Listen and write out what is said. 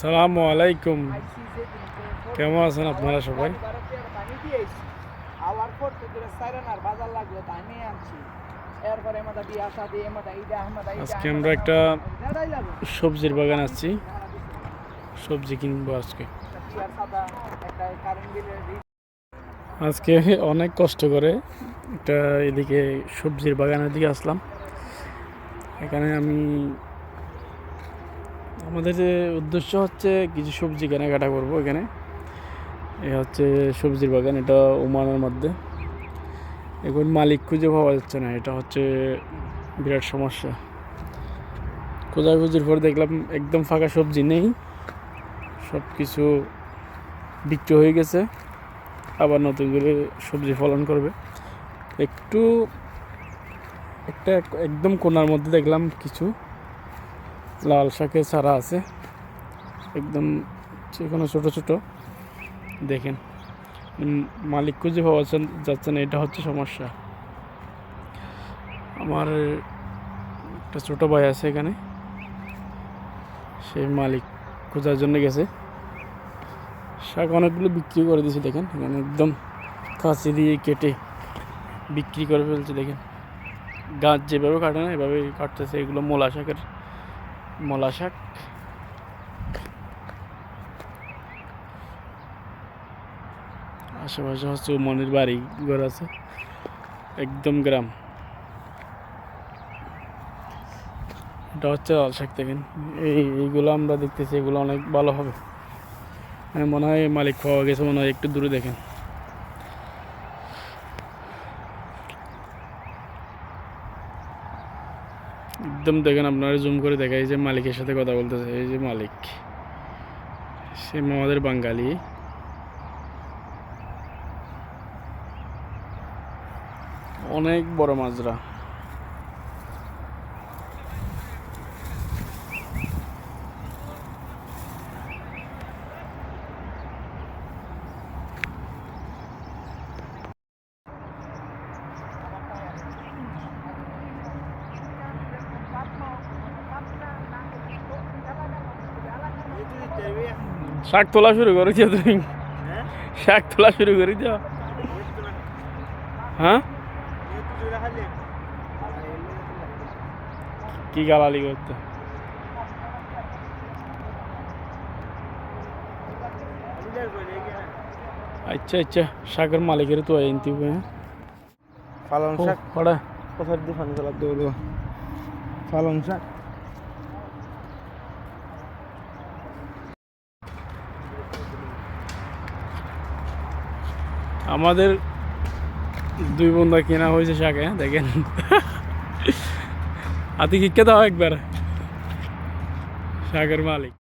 সালামু আলাইকুম। কেমন আছেন আপনারা সবাই? আজকে আমরা একটা সবজির বাগান আসছি। সবজি কিনবো আজকে। আজকে অনেক কষ্ট করে একটা এদিকে সবজির বাগানের দিকে আসলাম। এখানে আমি আমাদের যে উদ্দেশ্য হচ্ছে কিছু সবজি কেনাকাটা করব এখানে। এ হচ্ছে সবজির বাগান, এটা ওমানের মধ্যে। এখন মালিক খুঁজে পাওয়া যাচ্ছে না, এটা হচ্ছে বিরাট সমস্যা। খোঁজাখুঁজির পর দেখলাম একদম ফাঁকা সবজি নেই সব কিছু বিক্রি হয়ে গেছে। আবার নতুন করে সবজি ফলন করবে। একটু একটা একদম কোনার মধ্যে দেখলাম কিছু। লাল শাকের চারা আছে। একদম যেখানে ছোটো ছোটো। দেখেন মালিক খুঁজে পাওয়া যাচ্ছে না, এটা হচ্ছে সমস্যা। আমার একটা ছোটো ভাই আছে এখানে। সেই মালিক খোঁজার জন্য গেছে। শাক অনেকগুলো বিক্রি করে দিয়েছে, দেখেন। এখানে একদম কাঁচি দিয়ে কেটে বিক্রি করে ফেলছে, দেখেন। গাছ যেভাবে কাটে না এভাবে কাটতেছে। এগুলো মোলা শাকের মোলা শাক আশেপাশে হচ্ছে মনির বাড়ি, ঘর আছে। একদম গ্রাম। এটা হচ্ছে লাল শাক দেখেন। এই, এইগুলো আমরা দেখতেছি, এগুলো অনেক ভালো হবে। হ্যাঁ মনে হয় মালিক পাওয়া গেছে, মনে হয় একটু দূরে দেখেন। একদম দেখেন আপনারা জুম করে দেখা এই যে মালিকের সাথে কথা বলতেছে, এই যে মালিক। সে আমাদের বাঙালি। অনেক বড় মাজরা। শাক তোলা শুরু করে দিও তুমি। শাক তোলা শুরু করে দিও। হ্যাঁ? কি গালালি করতে? আচ্ছা আচ্ছা শাকের মালিকের তো আইনতি হ্যাঁ? পালং শাক? পড়া। কোথার দিয়ে ফানি চালাতে দেবো পালং শাক? আমাদের দুই বন্ধা কেনা হয়েছে শাকে দেখেন। হাতি কিকে দাও একবার? শাকের মালিক।